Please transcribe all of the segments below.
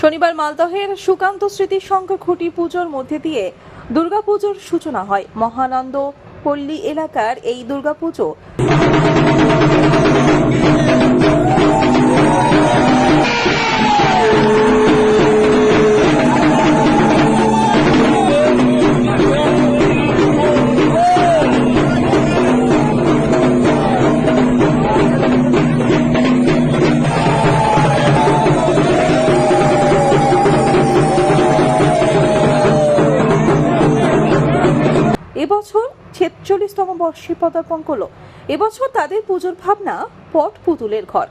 শনিবার মালদহের সুকান্ত স্মৃতি সংঘ খুঁটি পুজোর মধ্যে দিয়ে দুর্গাপুজোর সূচনা হয়। মহানন্দ পল্লী এলাকার এই দুর্গাপুজো এবছর ছেচল্লিশতম বর্ষে পদার্পণ করল। এবছর তাদের পুজোর ভাবনা পট পুতুলের ঘর।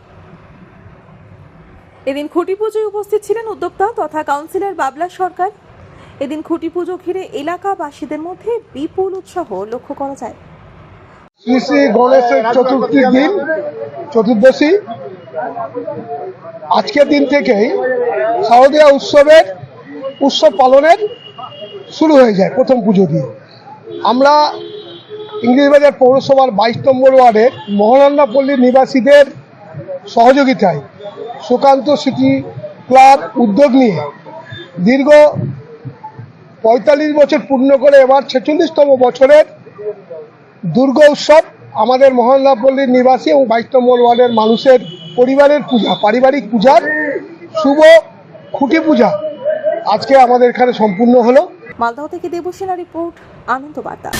এদিন খুঁটি পুজোয় উপস্থিত ছিলেন উদ্যোক্তা তথা কাউন্সিলর বাবলা সরকার। এদিন খুঁটি পুজো ঘিরে এলাকাবাসীদের মধ্যে বিপুল উৎসাহ লক্ষ্য করা যায়। শ্রী শ্রী গণেশের চতুর্থীর দিন, চতুর্দশী, আজকের দিন থেকেই শারদীয়া উৎসবের, উৎসব পালনের শুরু হয়ে যায় প্রথম পুজো দিয়ে। আমরা ইংরেজবাজার পৌরসভার বাইশ নম্বর ওয়ার্ডের মহানন্দা পল্লীর নিবাসীদের সহযোগিতায় সুকান্ত সিটি ক্লাব উদ্যোগ নিয়ে দীর্ঘ পঁয়তাল্লিশ বছর পূর্ণ করে এবার ছেচল্লিশতম বছরের দুর্গা উৎসব আমাদের মহানলাপল্লীর নিবাসী এবং বাইশ নম্বর ওয়ার্ডের মানুষের পরিবারের পূজা, পারিবারিক পূজার শুভ খুঁটি পূজা আজকে আমাদের এখানে সম্পূর্ণ হলো। মালদহ থেকে দেবসেনা রিপোর্ট। আনন্দ বার্তা